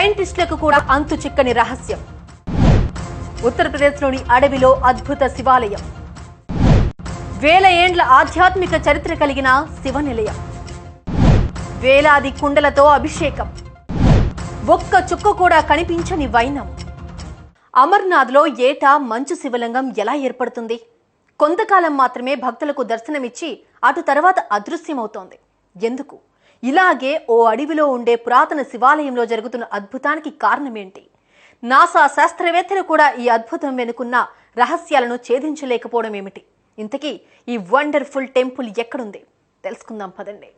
సైంటిస్టులకు కూడా అంతు చిక్కని రహస్యం. ఉత్తరప్రదేశ్లోని అడవిలో అద్భుత శివాలయం. వేల ఏండ్ల ఆధ్యాత్మిక చరిత్ర కలిగిన శివ నిలయం వేలాది కుండలతో అభిషేకం. ఒక్క చుక్క కూడా కనిపించని వైనం. అమర్నాథ్లో ఏటా మంచు శివలింగం ఎలా ఏర్పడుతుంది? కొంతకాలం మాత్రమే భక్తులకు దర్శనమిచ్చి అటు తర్వాత అదృశ్యమవుతోంది. ఎందుకు? ఇలాగే ఓ అడవిలో ఉండే పురాతన శివాలయంలో జరుగుతున్న అద్భుతానికి కారణమేంటి? నాసా శాస్త్రవేత్తలు కూడా ఈ అద్భుతం వెనుకున్న రహస్యాలను ఛేదించలేకపోవడం ఏమిటి? ఇంతకీ ఈ వండర్ఫుల్ టెంపుల్ ఎక్కడుంది? తెలుసుకుందాం పదండి.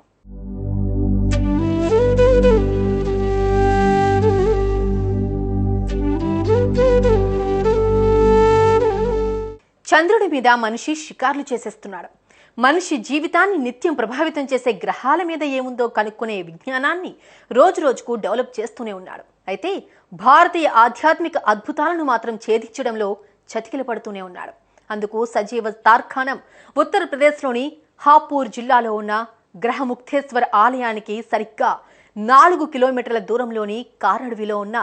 చంద్రుడి మీద మనిషి షికార్లు చేసేస్తున్నాడు. మనిషి జీవితాన్ని నిత్యం ప్రభావితం చేసే గ్రహాల మీద ఏముందో కనుక్కునే విజ్ఞానాన్ని రోజు రోజుకు డెవలప్ చేస్తూనే ఉన్నాడు. అయితే భారతీయ ఆధ్యాత్మిక అద్భుతాలను మాత్రం ఛేదించడంలో చతికిల పడుతూనే ఉన్నాడు. అందుకు సజీవ తార్ఖానం ఉత్తరప్రదేశ్లోని హాపూర్ జిల్లాలో ఉన్న గ్రహముక్తేశ్వర ఆలయానికి సరిగ్గా నాలుగు కిలోమీటర్ల దూరంలోని కారడవిలో ఉన్న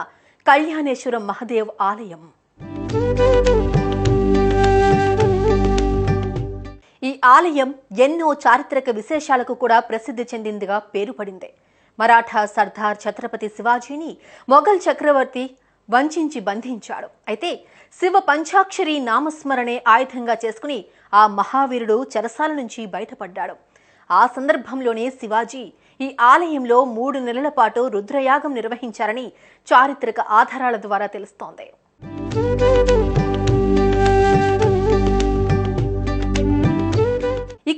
కళ్యాణేశ్వరం మహదేవ్ ఆలయం. ఆలయం ఎన్నో చారిత్రక విశేషాలకు కూడా ప్రసిద్ధి చెందిందిగా పేరు పడింది మరాఠా సర్దార్ ఛత్రపతి శివాజీని మొఘల్ చక్రవర్తి వంచించి బంధించాడు. అయితే శివ పంచాక్షరి నామస్మరణే ఆయుధంగా చేసుకుని ఆ మహావీరుడు చెరసాల నుంచి బయటపడ్డాడు. ఆ సందర్భంలోనే శివాజీ ఈ ఆలయంలో మూడు నెలల పాటు రుద్రయాగం నిర్వహించారని చారిత్రక ఆధారాల ద్వారా తెలుస్తోంది.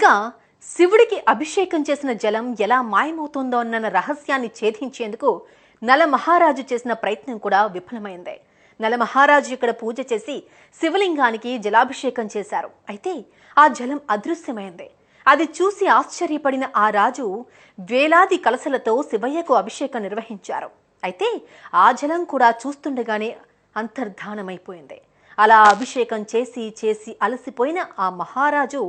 ఇక శివుడికి అభిషేకం చేసిన జలం ఎలా మాయమవుతుందో అన్న రహస్యాన్ని ఛేదించేందుకు నల మహారాజు చేసిన ప్రయత్నం కూడా విఫలమైంది. నల మహారాజు ఇక్కడ పూజ చేసి శివలింగానికి జలాభిషేకం చేశారు. అయితే ఆ జలం అదృశ్యమైంది. అది చూసి ఆశ్చర్యపడిన ఆ రాజు వేలాది కలసలతో శివయ్యకు అభిషేకం నిర్వహించారు. అయితే ఆ జలం కూడా చూస్తుండగానే అంతర్ధానమైపోయింది. అలా అభిషేకం చేసి చేసి అలసిపోయిన ఆ మహారాజు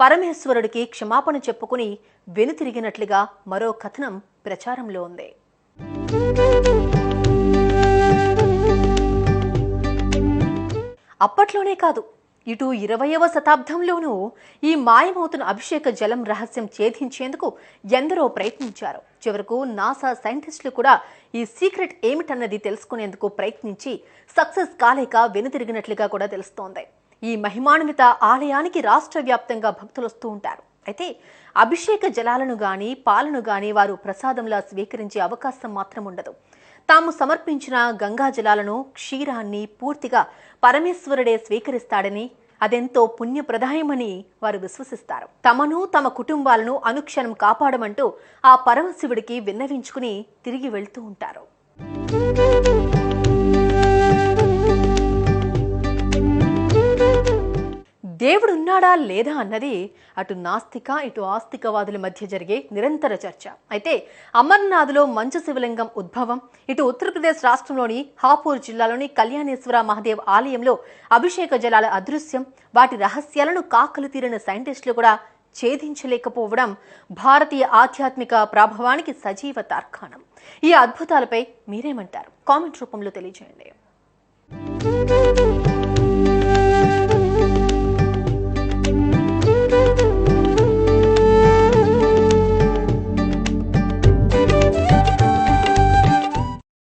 పరమేశ్వరుడికి క్షమాపణ చెప్పుకుని వెనుతిరిగినట్లుగా మరో కథనం ప్రచారంలో ఉంది. అప్పట్లోనే కాదు ఇటు ఇరవయవ శతాబ్దంలోనూ ఈ మాయమవుతున్న అభిషేక జలం రహస్యం ఛేదించేందుకు ఎందరో ప్రయత్నించారు. చివరకు నాసా సైంటిస్టులు కూడా ఈ సీక్రెట్ ఏమిటన్నది తెలుసుకునేందుకు ప్రయత్నించి సక్సెస్ కాలేక వెనుతిరిగినట్లుగా కూడా తెలుస్తోంది. ఈ మహిమాన్విత ఆలయానికి రాష్ట్ర వ్యాప్తంగా భక్తులు వస్తూ ఉంటారు. అయితే అభిషేక జలాలను గాని పాలను గాని వారు ప్రసాదంలా స్వీకరించే అవకాశం మాత్రం ఉండదు. తాము సమర్పించిన గంగా జలాలను క్షీరాన్ని పూర్తిగా పరమేశ్వరుడే స్వీకరిస్తాడని అదెంతో పుణ్యప్రదాయమని వారు విశ్వసిస్తారు. తమను తమ కుటుంబాలను అనుక్షణం కాపాడమంటూ ఆ పరమశివుడికి విన్నవించుకుని తిరిగి వెళ్తూ ఉంటారు. దేవుడున్నాడా లేదా అన్నది అటు నాస్తిక ఇటు ఆస్తికవాదుల మధ్య జరిగే నిరంతర చర్చ. అయితే అమర్నాథ్లో మంచు శివలింగం ఉద్భవం ఇటు ఉత్తరప్రదేశ్ రాష్ట్రంలోని హాపూర్ జిల్లాలోని కళ్యాణేశ్వర మహాదేవ్ ఆలయంలో అభిషేక జలాల అదృశ్యం వాటి రహస్యాలను కాకలు తీరిన సైంటిస్టులు కూడా ఛేదించలేకపోవడం భారతీయ ఆధ్యాత్మిక ప్రభావానికి సజీవ తార్కాణం. ఈ అద్భుతాలపై మీరేమంటారు? కామెంట్ రూపంలో తెలియజేయండి.